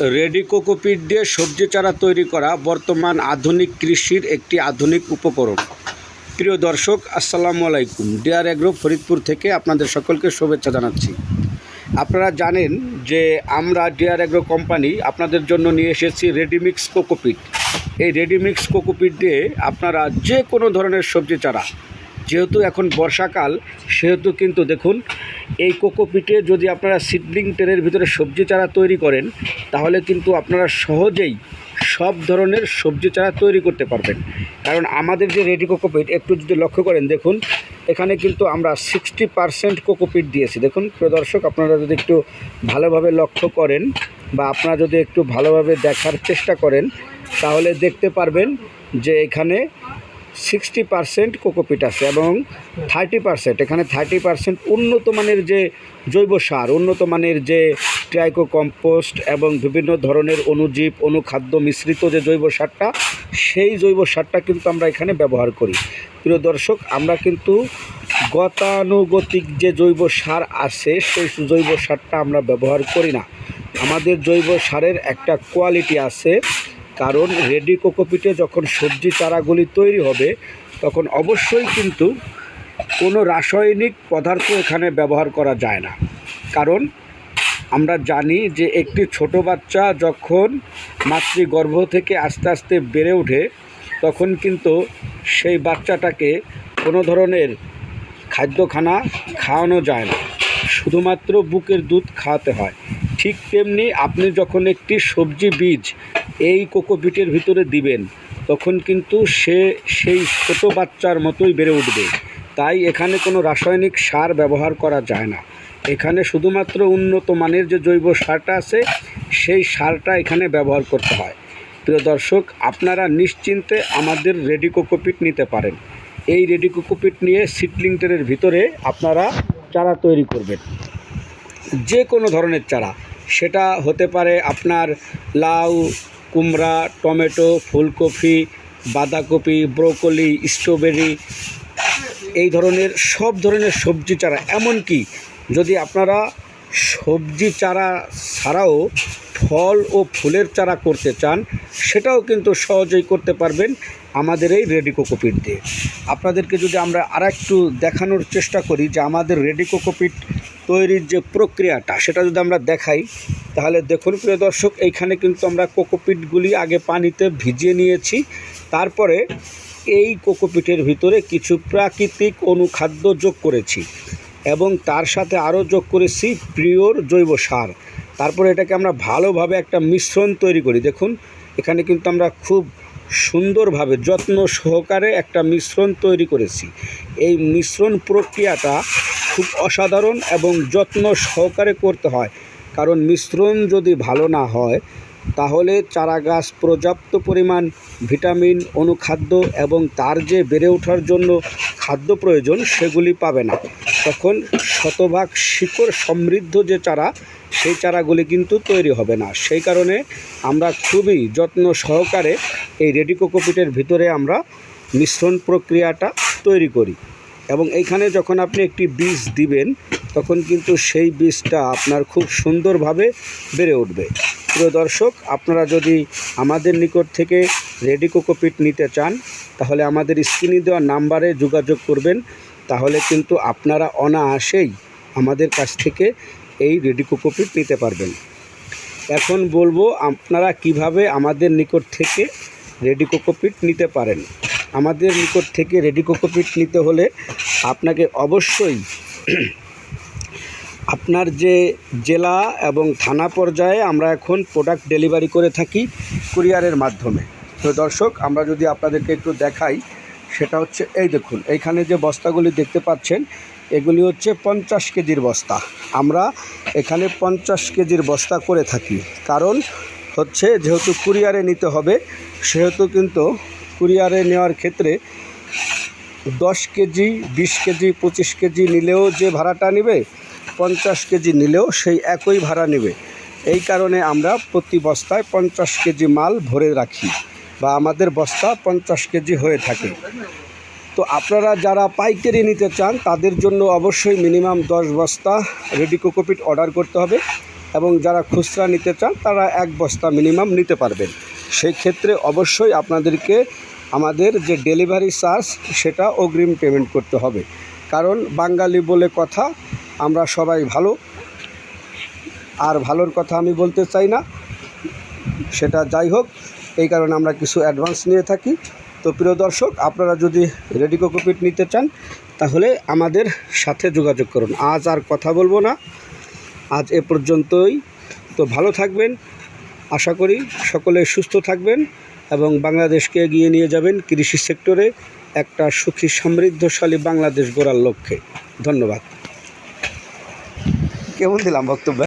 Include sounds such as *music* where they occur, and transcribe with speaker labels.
Speaker 1: Ready cocopeat দিয়ে সবজি চারা তৈরি করা বর্তমান আধুনিক কৃষির একটি আধুনিক উপকরণ। প্রিয় দর্শক, আসসালামু আলাইকুম। ডিআর এগ্রো, ফরিদপুর থেকে আপনাদের সকলকে শুভেচ্ছা জানাচ্ছি। আপনারা জানেন যে আমরা ডিআর এগ্রো কোম্পানি আপনাদের জন্য নিয়ে এসেছি রেডিমিক্স কোকোপিট। এই রেডিমিক্স কোকোপিট দিয়ে আপনারা যে কোনো ধরনের সবজি চারা যেহেতু এখন বর্ষাকাল, সেহেতু কিন্তু দেখুন, এই কোকোপিটে যদি আপনারা সিডলিং ট্রেনের ভিতরে সবজি চারা তৈরি করেন, তাহলে কিন্তু আপনারা সহজেই সব ধরনের সবজি চারা তৈরি করতে পারবেন। কারণ আমাদের যে রেডি কোকোপিট একটু যদি লক্ষ্য করেন, দেখুন, এখানে কিন্তু আমরা সিক্সটি পারসেন্ট কোকোপিট দিয়েছি। দেখুন, প্রিয় দর্শক, আপনারা যদি একটু ভালোভাবে লক্ষ্য করেন বা আপনারা যদি একটু ভালোভাবে দেখার চেষ্টা করেন, তাহলে দেখতে পারবেন যে এখানে সিক্সটি পারসেন্ট কোকোপিট আছে এবং থার্টি পারসেন্ট এখানে থার্টি পারসেন্ট উন্নত মানের যে জৈব সার, উন্নত মানের যে ট্রাইকো কম্পোস্ট এবং বিভিন্ন ধরনের অণুজীব অনুখাদ্য মিশ্রিত যে জৈব সারটা, সেই জৈব সারটা কিন্তু আমরা এখানে ব্যবহার করি। প্রিয় দর্শক, আমরা কিন্তু গতানুগতিক যে জৈব সার আছে, সেই জৈব সারটা আমরা ব্যবহার করি না। আমাদের জৈব সারের একটা কোয়ালিটি আছে কারণ রেডি কোকোপিটে যখন সবজি চারাগুলি তৈরি হবে, তখন অবশ্যই কিন্তু কোনো রাসায়নিক পদার্থ এখানে ব্যবহার করা যায় না। কারণ আমরা জানি যে একটি ছোট বাচ্চা যখন মাতৃগর্ভ থেকে আস্তে আস্তে বেড়ে ওঠে, তখন কিন্তু সেই বাচ্চাটাকে কোনো ধরনের খাদ্যখানা খাওয়ানো যায় না। শুধুমাত্র বুকের দুধ খাওয়াতে হয়। ঠিক তেমনি আপনি যখন একটি সবজি বীজ এই কোকোপিটের ভিতরে দিবেন, তখন কিন্তু সে সেই ছোট বাচ্চার মতোই বেড়ে উঠবে। তাই এখানে কোনো রাসায়নিক সার ব্যবহার করা যায় না। এখানে শুধুমাত্র উন্নত মানের যে জৈব সারটা আছে, সেই সারটা এখানে ব্যবহার করতে হয়। প্রিয় দর্শক, আপনারা নিশ্চিন্তে আমাদের রেডি কোকোপিট নিতে পারেন। এই রেডি কোকোপিট নিয়ে সিডলিং ট্রেনের ভিতরে আপনারা চারা তৈরি করবেন। যে কোনো ধরনের চারা। সেটা হতে পারে আপনার লাউ, কুমড়া, টমেটো, ফুলকপি, বাঁধাকপি, ব্রোকলি, স্ট্রবেরি, এই ধরনের সব ধরনের সবজি চারা। এমনকি যদি আপনারা সবজি চারা ছাড়াও ফল ও ফুলের চারা করতে চান, সেটাও কিন্তু সহজেই করতে পারবেন আমাদের এই রেডি কোকোপিট দিয়ে। আপনাদেরকে যদি আমরা আর একটু দেখানোর চেষ্টা করি যে আমাদের রেডি কোকোপিট তৈরির যে প্রক্রিয়াটা সেটা যদি আমরা দেখাই, তাহলে দেখুন প্রিয় দর্শক, এইখানে কিন্তু আমরা কোকোপিটগুলি আগে পানিতে ভিজিয়ে নিয়েছি। তারপরে এই কোকোপিটের ভিতরে কিছু প্রাকৃতিক অনুখাদ্য যোগ করেছি এবং তার সাথে আরও যোগ করেছি প্রিয়র জৈব সার। তারপরে এটাকে আমরা ভালোভাবে একটা মিশ্রণ তৈরি করি। দেখুন, এখানে কিন্তু আমরা খুব সুন্দরভাবে যত্ন সহকারে একটা মিশ্রণ তৈরি করেছি। এই মিশ্রণ প্রক্রিয়াটা খুব অসাধারণ এবং যত্ন সহকারে করতে হয়। কারণ মিশ্রণ যদি ভালো না হয়, তাহলে চারা গাছ পর্যাপ্ত পরিমাণ ভিটামিন, অনুখাদ্য এবং তার যে বেড়ে ওঠার জন্য খাদ্য প্রয়োজন সেগুলি পাবে না। তখন শতভাগ শিকড় সমৃদ্ধ যে চারা, সেই চারাগুলি কিন্তু তৈরি হবে না। সেই কারণে আমরা খুবই যত্ন সহকারে এই রেডি কোকোপিটের ভিতরে আমরা মিশ্রণ প্রক্রিয়াটা তৈরি করি। এবং এইখানে যখন আপনি একটি বীজ দিবেন, তখন কিন্তু সেই বীজটা আপনার খুব সুন্দরভাবে বেড়ে উঠবে। প্রিয় দর্শক, আপনারা যদি আমাদের নিকট থেকে রেডি কোকোপিট নিতে চান, তাহলে আমাদের স্ক্রিনে দেওয়া নাম্বারে যোগাযোগ করবেন। তাহলে কিন্তু আপনারা অনায়াসেই আমাদের কাছ থেকে এই রেডি কোকোপিট নিতে পারবেন। এখন বলব, আপনারা কীভাবে আমাদের নিকট থেকে রেডি কোকোপিট নিতে পারেন? আমাদের নিকট থেকে রেডি কোকোপিট নিতে হলে আপনাকে অবশ্যই *clears throat* আপনার যে জেলা এবং থানা পর্যায়ে আমরা এখন প্রোডাক্ট ডেলিভারি করে থাকি কুরিয়ারের মাধ্যমে। তো দর্শক, আমরা যদি আপনাদেরকে একটু দেখাই, সেটা হচ্ছে, এই দেখুন, এইখানে যে বস্তাগুলি দেখতে পাচ্ছেন, এগুলি হচ্ছে পঞ্চাশ কেজির বস্তা। আমরা এখানে পঞ্চাশ কেজির বস্তা করে থাকি। কারণ হচ্ছে, যেহেতু কুরিয়ারে নিতে হবে, সেহেতু কিন্তু কুরিয়ারে নেওয়ার ক্ষেত্রে দশ কেজি, বিশ কেজি, পঁচিশ কেজি নিলেও যে ভাড়াটা নেবে, পঞ্চাশ কেজি নিলেও সেই একই ভাড়া নেবে। এই কারণে আমরা প্রতি বস্তায় পঞ্চাশ কেজি মাল ভরে রাখি বা আমাদের বস্তা পঞ্চাশ কেজি হয়ে থাকে। তো আপনারা যারা পাইকারি নিতে চান, তাদের জন্য অবশ্যই মিনিমাম দশ বস্তা রেডি কোকোপিট অর্ডার করতে হবে। এবং যারা খুচরা নিতে চান, তারা এক বস্তা মিনিমাম নিতে পারবেন। সেই ক্ষেত্রে অবশ্যই আপনাদেরকে আমাদের যে ডেলিভারি চার্জ সেটা অগ্রিম পেমেন্ট করতে হবে। কারণ বাঙালি বলে কথা, আমরা সবাই ভালো। আর ভালোর কথা আমি বলতে চাই না। সেটা যাই হোক, এই কারণে আমরা কিছু অ্যাডভান্স নিয়ে থাকি। তো প্রিয় দর্শক, আপনারা যদি রেডি কোকোপিট নিতে চান, তাহলে আমাদের সাথে যোগাযোগ করুন। আজ আর কথা বলব না। আজ এ পর্যন্তই। তো ভালো থাকবেন। আশা করি সকলে সুস্থ থাকবেন এবং বাংলাদেশকে এগিয়ে নিয়ে যাবেন কৃষি সেক্টরে একটা সুখী, সমৃদ্ধশালী বাংলাদেশ গড়ার লক্ষ্যে। ধন্যবাদ। কেমন দিলাম বক্তব্য?